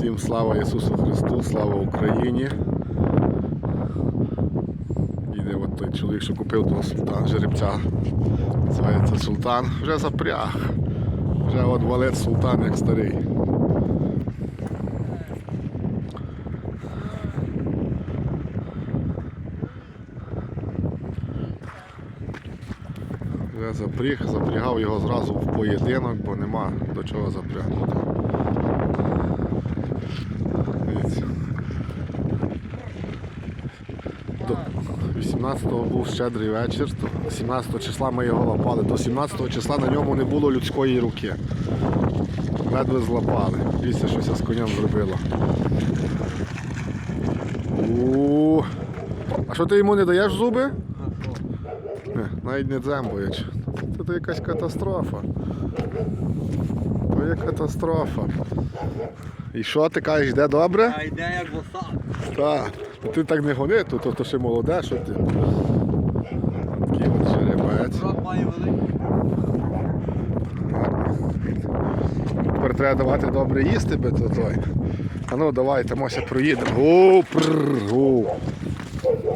Всім слава Ісусу Христу, слава Україні. Іде от той чоловік, що купив того султана, жеребця. Називається султан. Вже запряг. Вже от валет султан як старий. Вже запріг, запрягав його зразу в поєдинок, бо нема до чого запрягнути. Дивіться. До 18-го був щедрий вечір, то 17 числа ми його лапали. До 17 го числа на ньому не було людської руки. Ледве злапали. Дивіться, що це з конем зробило. У. А що ти йому не даєш зуби? Не, навіть не дзембуєш. Це то якась катастрофа. То є катастрофа. І що ти кажеш, йде добре? А йде як воса. Так. Ти так не гони, то, то, то ще молоде, що ти. Такий от жеребець. Має великий. Тепер треба давати добре їсти, би то той. А ну давайте, Мося, проїдемо. О, прррр, о.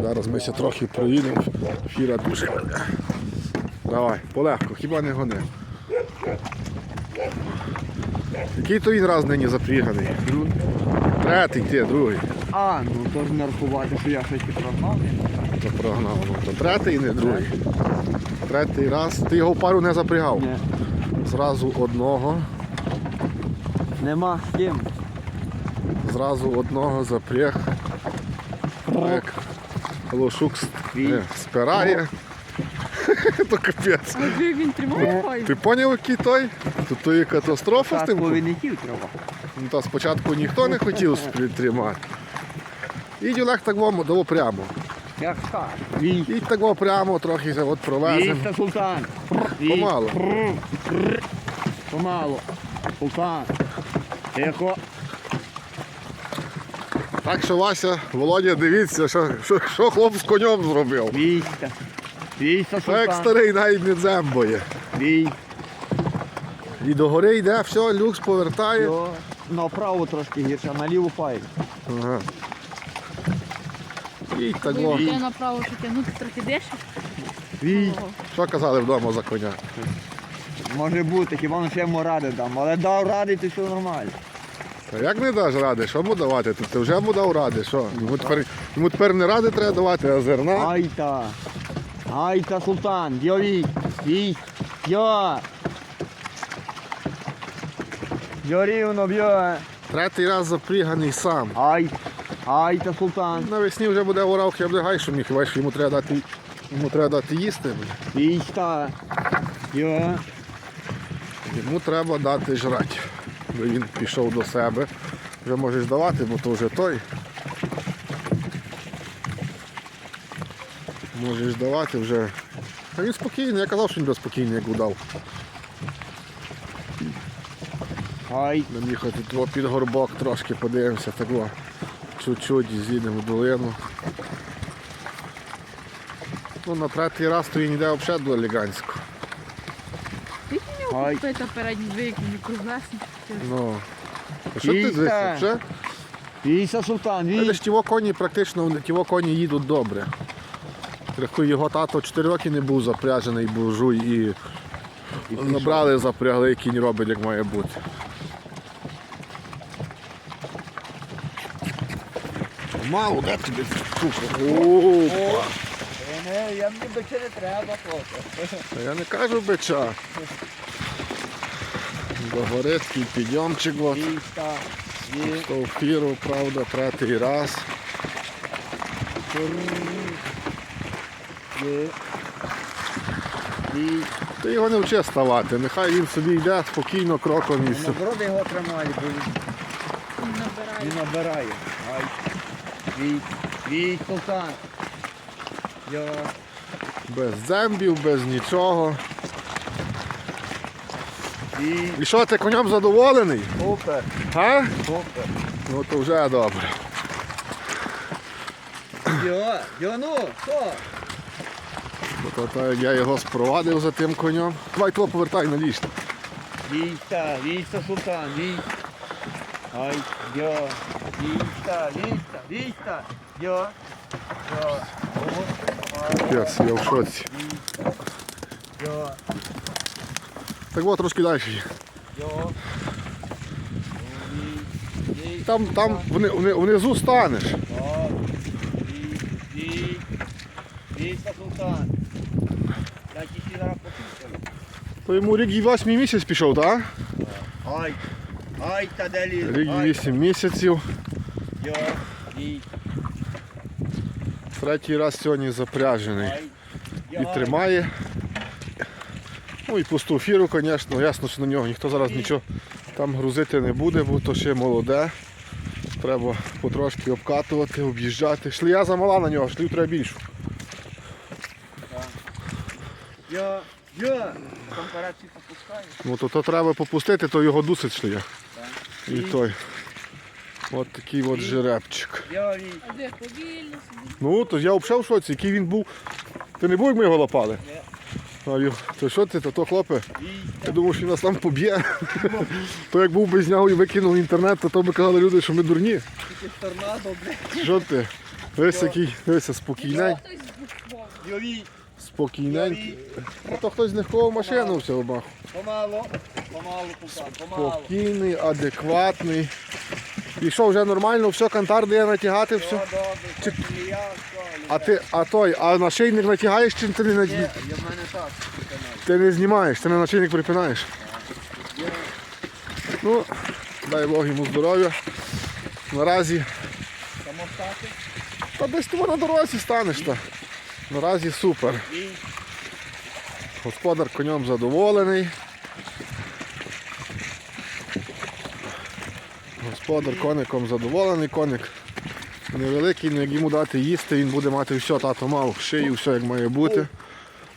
Зараз ми ще трохи проїдемо. Фіра дуже. Давай, полегко, хіба не гони. Який то він раз нині запріганий? Третій ти, другий. А, ну то ж не рахувати, що я щось прогнав. То прогнав. Ну, то третій, не другий. Третій раз. Ти його в пару не запрягав. Ні. Зразу одного. Нема з ким. Зразу одного запряг. Як лошук с- Твій. не, спирає. То капець. А як він тримає файно. Ти поняв, який той? Тут то є катастрофа з Так тим. ку- повінників треба. Ну, та спочатку ніхто не хотів спри- тримати. Ідь Олег так вам дало прямо. Як. Вій. Ідь так во прямо, трохи от провеземо. Війся, султан. Помало. Помало. Султан. Тихо. Так що Вася, Володя, дивіться, що, що, що хлоп з конем зробив. Війся. Війся, Та як старий навіть не дзембоє. Вій. І до гори йде, все, люкс повертає. Все. Направо трошки гірше, а наліво файно. Ага. І так направо що тягнути трохи дешевше. Вій. Що казали вдома за коня? Може бути, хіба ну ще йому ради дам. Але дав ради, то все нормально. Та як не даш ради? Що йому давати? Ти вже йому дав ради. Що? Йому тепер, йому тепер не ради треба давати, а зерна. Айта. Айта, султан. Йо вій. Вій. Йо. Йо рівно б'є. Третій раз запріганий сам. Ай. Айта, султан. Навесні вже буде орав, я буде що міг, бачиш, йому треба дати, йому треба дати їсти. Війста. Йо. Йому треба дати жрати. Бо він пішов до себе. Вже можеш давати, бо то вже той. Можеш давати вже. А він спокійний, я казав, що він безпокійний, як удав. Ай. Нам їхати під горбок трошки подивимося, так о, чуть-чуть з'їдемо в долину. Ну, на третій раз то він йде взагалі до елегантського. Ти в нього Ай. купити передні двійки, круглесні. Ну. А що ти так. Вже? Війся, султан. Але ж тіво коні практично тіво коні їдуть добре. Рахуй, його тато 4 роки не був запряжений буржуй і набрали, запрягли, і кінь робить, як має бути. Мало, де тобі? Опа. Не, я мені биче не треба, хлопці. Та Я не кажу бича. Догорецький підйомчик от. Вій. Правда, третій раз. Вій. Вій. Ти його не вчи ставати, нехай він собі йде спокійно кроком і все. Нагороди його тримають, бо він Він набирає. Він набирає. Ай. Вій. Вій, султан. Йо. Без дзембів, без нічого. Вій. І що, ти конем задоволений? Супер. А? Супер. Ну то вже добре. Йо. Йо, ну, що? Бо то, то, як я його спровадив за тим конем. Давай того повертай на ліжко. Війся, війся, султан, вій. Ай, йо, ліста, ліста, ліста, йо, йо, о, Пес, я в шоці. ліста, йо, Так от трошки далі. йо, ліста, Там, там вни- вни- внизу станеш. о, ліста, ліста, султан. Я тільки зараз почув. То йому рік і 8 місяць пішов, так? Ай, ай, та де ліс, Рік 8 місяців. йо, Третій раз сьогодні запряжений. І тримає. Ну і пусту фіру, звісно, ясно, що на нього ніхто зараз нічого там грузити не буде, бо то ще молоде. Треба потрошки обкатувати, об'їжджати. Шлія замала на нього, шлію треба більшу. йо, компарації попускаю. Ну то, то треба попустити, то його дусить шлія. І той. От такий от жеребчик. А де повільно собі. Ну, то я взагалі в шоці, який він був. Ти не був, як ми його лопали? А я, то що ти, то, то хлопе? Я думав, що він нас там поб'є. То як був би зняв і викинув в інтернет, то, то би казали люди, що ми дурні. Тільки торнадо, блядь. Що ти? Дивись, який, дивися. Йові, спокійненький. А то хтось з них кого машину все обмаху. помало. Спокійний, адекватний. І що, вже нормально, все, кантар дає натягати, Все Чи- не. А ти, а той, а нашийник натягаєш чи ти не, Ні, я в мене так, канал. ти не знімаєш, ти на нашийник припинаєш? Ну, дай Бог йому здоров'я. Наразі, та десь ти на дорозі станеш. Та. Наразі супер. Господар конем задоволений. Господар коником задоволений, коник невеликий, але як йому дати їсти, він буде мати все, тато мав шию, все як має бути.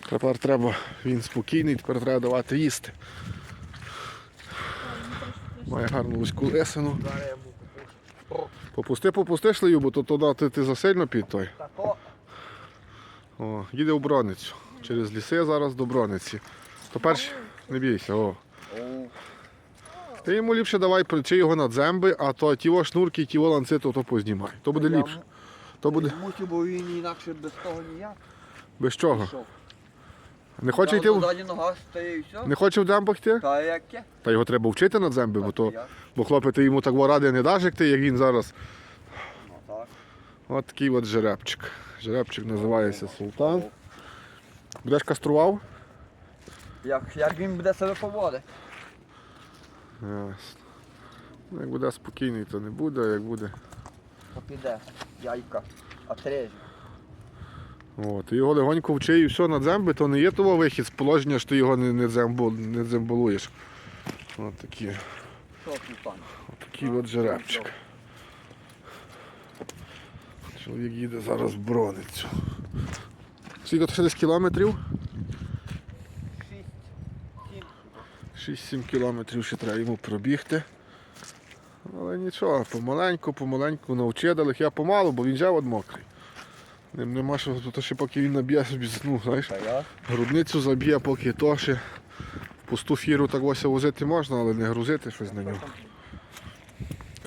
Тепер треба, він спокійний, тепер треба давати їсти. Має гарну вузьку буду. Попусти, попусти шлею, бо то туди ти, ти засильно під той. О, їде в Броницю. Через ліси зараз до Брониці. То перш не бійся, о. Ти йому ліпше давай причи його на дземби, а то ті шнурки, ті ланци, то, то познімай. То буде Я ліпше. То буде мусив, бо він інакше без того ніяк без чого. пішов. Не хоче йти в... Ззаді нога стає і все. Не хоче в дзембах йти? Та яке? Та його треба вчити на дземби, бо то. як? Бо хлопець ти йому так ради не даш, як ти, як він зараз. Ну так. От такий от жеребчик. Жеребчик називається Султан. Будеш кастрував? Як, як він буде себе поводити? Ясно. Ну, Як буде спокійний, то не буде, а як буде. То піде. Яйка. Отрежу. От, і його легонько вчи і все на дземби, то не є того вихід з положення, що ти його не, не, дзембу, не дзембулуєш. От такі, Що от от жеребчик. Чоловік їде зараз в броницю. Скільки то ще кілометрів? 6-7 кілометрів ще треба йому пробігти. Але нічого, помаленьку, помаленьку навчидали. Я помалу, бо він вже от мокрий. Ним нема що, то ще поки він наб'є собі, ну, знаєш, грудницю заб'є, поки то ще. Пусту фіру так ось возити можна, але не грузити щось на нього.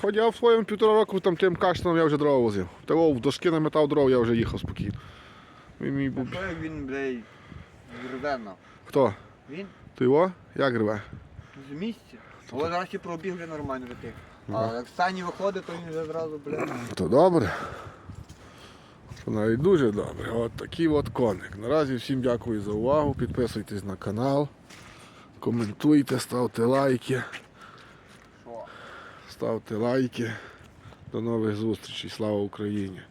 Хоч я в своєму півтора року там тим каштаном я вже дрова возив. Того в дошки наметав дров, я вже їхав спокійно. Він мій був. Він, блядь. Хто? Він Ти його? Як рве? з місця. Ось зараз і пробіг нормально витих. А як Сані виходить, то він вже зразу, блядь. То добре. То навіть дуже добре. От такий от коник. Наразі всім дякую за увагу. Підписуйтесь на канал, коментуйте, ставте лайки. Ставте лайки. До нових зустрічей. Слава Україні!